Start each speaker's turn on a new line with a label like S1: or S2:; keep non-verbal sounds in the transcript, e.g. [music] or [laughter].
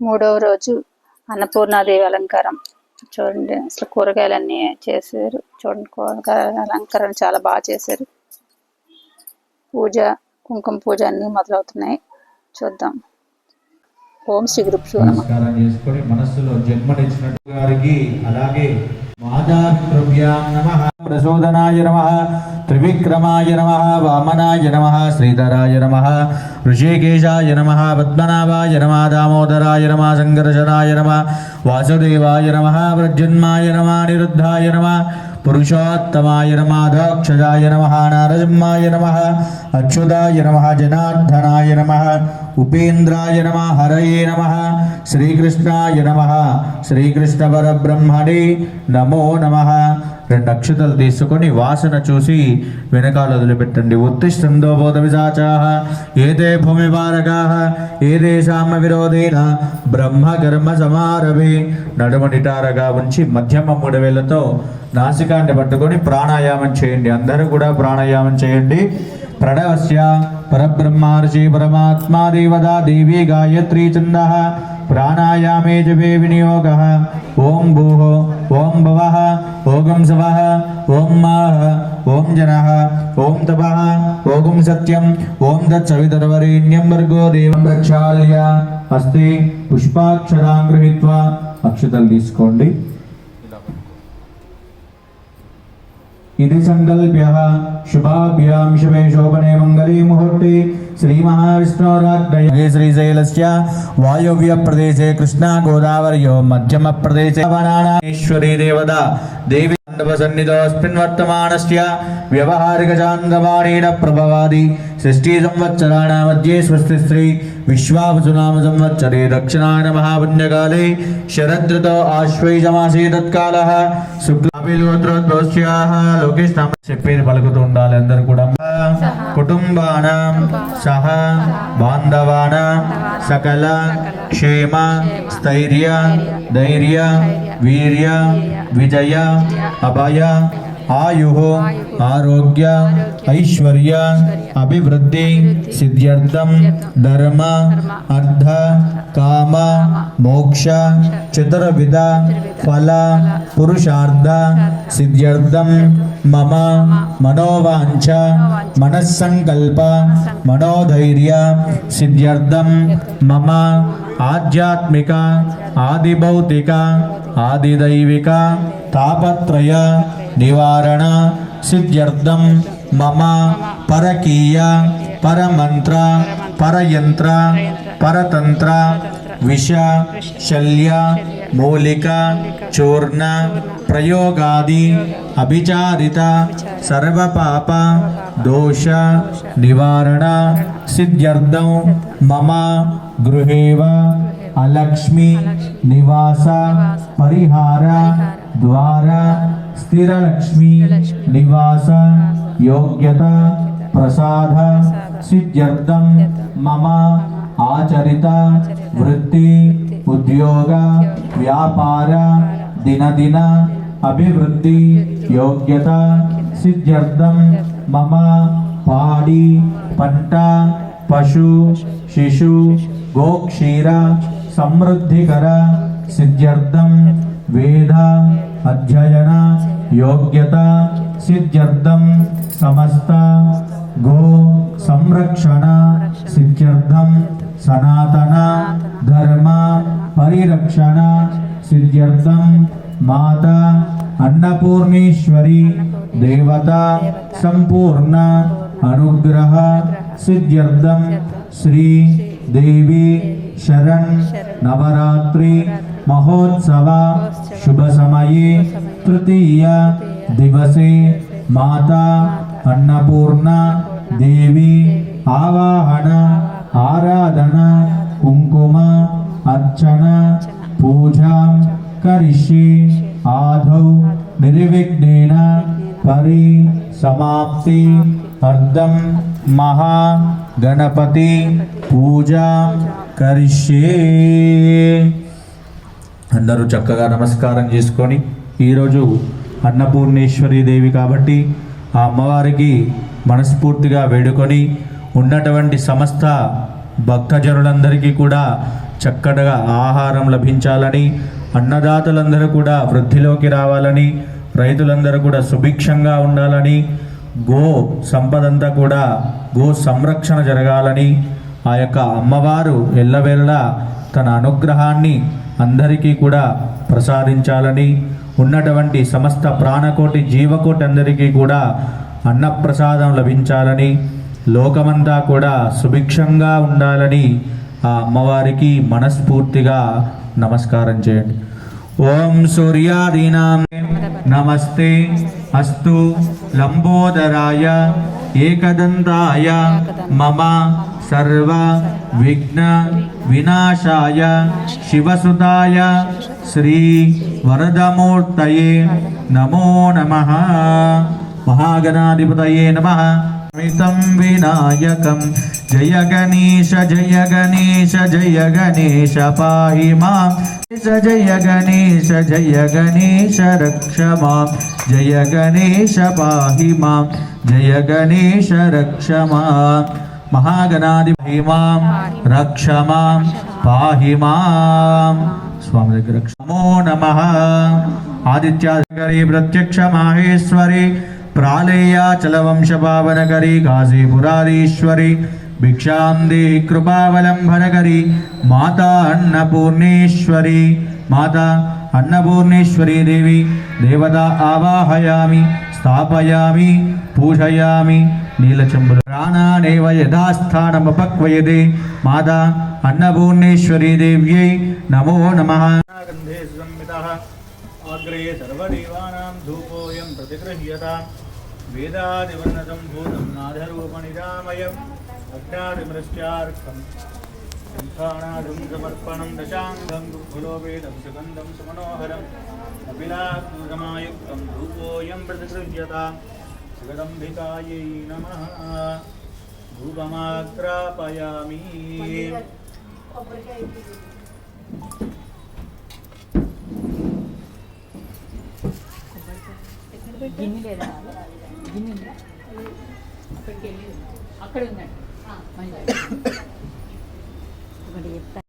S1: మూడవ రోజు అన్నపూర్ణాదేవి అలంకారం. చూడండి అసలు కూరగాయలన్నీ చేశారు. చూడండి కూరగాయల అలంకరణ చాలా బాగా చేశారు. పూజ కుంకుమ పూజ అన్నీ మొదలవుతున్నాయి. చూద్దాం. ఓం శ్రీ గురుభ్యో
S2: నమస్కారం చేసుకొని మనస్సులో జన్మనిచ్చినట్టు గారికి అలాగే నమ ప్రచోదనాయ నమ. త్రివిక్రమాయ నమ. వామనాయ నమ. శ్రీధరాయ నమ. ఋషికేశాయ నమ. పద్మనాభాయ నమ. దామోదరాయ నమ. సంకర్షణాయ నమ. వాసుదేవాయ నమ. ప్రజన్మాయ నమ. నిరుద్ధాయ నమ. పురుషోత్తమాయ నమ దక్షజాయ నమ నారసింహాయ నమ అచ్యుతాయ నమ జనార్దనాయ నమ ఉపేంద్రాయ నమ హరయే నమ శ్రీకృష్ణాయ నమ శ్రీకృష్ణ పరబ్రహ్మణే నమో నమ రెండు అక్షతలు తీసుకొని వాసన చూసి వెనకాల వదిలిపెట్టండి. ఉత్తిష్టందో బోధ విశాచాహ ఏతే భూమి వారకాహ ఏదేశామ విరోధేన బ్రహ్మ కర్మ సమారభే నడుమ నిటారగా ఉంచి మధ్యమ మూడు నాసికాన్ని పట్టుకొని ప్రాణాయామం చేయండి. అందరూ కూడా ప్రాణాయామం చేయండి. ప్రణవస్య పరబ్రహ్మర్షి పరమాత్మా దేవదా దేవి గాయత్రీ ఛంద ప్రాణాయామే జపే వినియోగ ఓం భూః ఓం భవః ఓం శవః ఓం మాః ఓం జనః ఓం తపః ఓం సత్యం ఓం తత్సవితర్వరేణ్యం భర్గో దేవం ప్రక్షాళ్య అస్తి పుష్పాక్షరాం గృహీత్వా అక్షతలు తీసుకోండి। ఇది సంకల్ప్య శుభాభ్యాం శుభే శోభనే మంగళే ముహూర్తే శ్రీ మహావిష్ణోరాగ్రయ శ్రీశైలస్య వాయవ్య ప్రదేశే కృష్ణా గోదావరియో మధ్యమ ప్రదేశే వనానాశ్వరీ దేవత. దేవి సన్నిధోస్మిన్ వర్తమానస్య వ్యవహారిక చాందమానేన ప్రభవాది షష్ఠీ సంవత్సరాణ మధ్యే స్వస్తి శ్రీ విశ్వావసునామ సంవత్సరే దక్షిణాయన మహాపుణ్యకాలే శరదృతో ఆశ్వైజమాసే తత్కాల శుక్లాభిలోత్రోద్భవస్యాః లోకేష్ చెప్పేది పలుకుతూ ఉండాలి అందరూ కూడా. కుటుంబానాం సహ బాంధవానాం సకల క్షేమ స్థైర్య ధైర్య వీర్య విజయ అభయ ఆయు ఆరోగ్య ఐశ్వర్య అభివృద్ధి సిద్ధ్యర్థం ధర్మ అర్థ కామ మోక్ష చతుర్విధ ఫల పురుషార్థ సిద్ధ్యర్థం మమ మనోవాంఛ మనస్సంకల్ప మనోధైర్య సిద్ధ్యర్థం మమ ఆధ్యాత్మిక ఆదిభౌతిక ఆదిదైవిక తాపత్రయ నివారణ సిద్ధ్యర్థం మమ పరకీయ పరమంత్ర పరయంత్ర పరతంత్ర విష శల్య మూలిక చూర్ణ ప్రయోగాది అభిచారిత సర్వపాప దోష నివారణ సిద్ధ్యర్థం మమ గృహేవ అలక్ష్మి నివాస పరిహార ద్వారా స్థిరలక్ష్మి నివాస యోగ్యత ప్రసాద సిద్ధ్యర్థం మమ ఆచరిత వృత్తి ఉద్యోగ వ్యాపార దినదిన అభివృద్ధి యోగ్యత సిద్ధ్యర్థం మమ పాడి పంట పశు శిశు గోక్షీర సమృద్ధికర సిద్ధ్యర్థం వేద అధ్యయన యోగ్యత సిద్ధ్యర్థం సమస్త గో సంరక్షణ సిద్ధ్యర్థం సనాతన ధర్మ పరిరక్షణ సిద్ధ్యర్థం మాత అన్నపూర్ణేశ్వరి దేవత సంపూర్ణ అనుగ్రహ సిద్ధ్యర్థం శ్రీ దేవి శరణ్ నవరాత్రి महोत्सव शुभ समय तृतीय दिवसे माता अन्नपूर्ण देवी आवाहन, आराधना कुंकुम अर्चना, पूजा करिष्ये, आदौ निर्विघ्नेन परी समाप्ति अर्धम महा गणपति पूजा करिष्ये। అందరూ చక్కగా నమస్కారం చేసుకొని ఈరోజు అన్నపూర్ణేశ్వరి దేవి కాబట్టి ఆ అమ్మవారికి మనస్ఫూర్తిగా వేడుకొని ఉన్నటువంటి సమస్త భక్తజనులందరికీ కూడా చక్కగా ఆహారం లభించాలని అన్నదాతలందరూ కూడా వృద్ధిలోకి రావాలని రైతులందరూ కూడా సుభిక్షంగా ఉండాలని గో సంపదంతా కూడా గో సంరక్షణ జరగాలని ఆ యొక్క అమ్మవారు ఎల్లవేళ్ళ తన అనుగ్రహాన్ని అందరికీ కూడా ప్రసాదించాలని ఉన్నటువంటి సమస్త ప్రాణకోటి జీవకోటి అందరికీ కూడా అన్నప్రసాదం లభించాలని లోకమంతా కూడా సుభిక్షంగా ఉండాలని ఆ అమ్మవారికి మనస్ఫూర్తిగా నమస్కారం చేయండి. ఓం సూర్యాదీనా. నమస్తే. అస్తు. లంబోదరాయ. ఏకదంతాయ. మమ. సర్వ విఘ్న వినాశాయ శివసుతాయ శ్రీ వరదమూర్తయే నమో నమ మహాగణాధిపతయే నమ మితం వినాయకం జయ గణేశ జయ గణేశ జయ గణేశ పాహి మాం జయ గణేశ జయ గణేశ రక్ష మాం జయ గణేశ పాహి మాం జయ గణేశ రక్ష మాం మహాగణాది మాం రక్షమాం పాహి మాం. స్వామి దగ్గర రక్ష. నమో నమ. ఆదిత్యాగరి ప్రత్యక్ష మాహేశ్వరి ప్రాళేయాచల వంశ పావనకరి కాశీపురాధీశ్వరి భిక్షాం దేహి కృపావలంబనకరి మాతా అన్నపూర్ణేశ్వరి. మాతా అన్నపూర్ణేశ్వరీ దేవి దేవత ఆవాహయామి స్థాపయామి పూజయామి నీలచంబులు
S3: பிராணானேவ யதாஸ்தானம் அபக்வயதே மாதா அன்னபூர்ணேஸ்வரி தேவியை நமோ நம ஆக்ரே சர்வதேவானாம் தூபோயம் பிரதிகிருஹியதாம் வேதாதிவர்ணதம் பூதம் நாதரூபநிராமயம் அக்னாதிமிருஷ்டார்க்கம் சம்பாணாதும் சமர்ப்பணம் தசாங்கம் குலோபேதம் சுகந்தம் சுமனோகரம்
S4: அபிலாத்மகமாயுக்தம் தூபோயம் பிரதிகிருஹியதாம் జగదంబికాయై నమ ధూపమాగ్రాపయామి అక్కడ ఉందండి. [coughs]